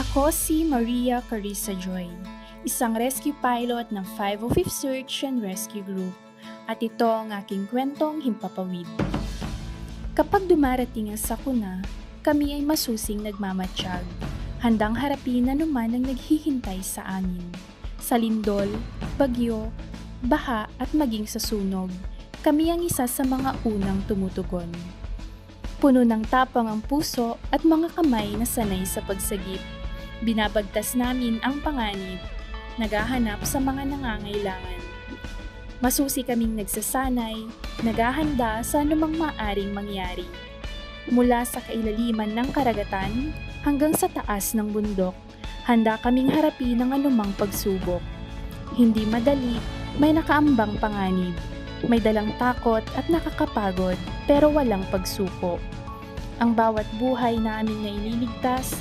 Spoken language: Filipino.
Ako si Maria Carissa Joy, isang rescue pilot ng 505th Search and Rescue Group. At ito ang aking kwentong himpapawid. Kapag dumarating ang sakuna, kami ay masusing nagmamatsyag, handang harapin na naman ang naghihintay sa amin. Sa lindol, bagyo, baha at maging sa sunog, kami ang isa sa mga unang tumutugon. Puno ng tapang ang puso at mga kamay na sanay sa pagsagip. Binabagtas namin ang panganib, naghahanap sa mga nangangailangan. Masusi kaming nagsasanay, naghahanda sa anumang maaring mangyari. Mula sa kailaliman ng karagatan hanggang sa taas ng bundok, handa kaming harapin ang anumang pagsubok. Hindi madali, may nakaambang panganib. May dalang takot at nakakapagod pero walang pagsuko. Ang bawat buhay na aming naililigtas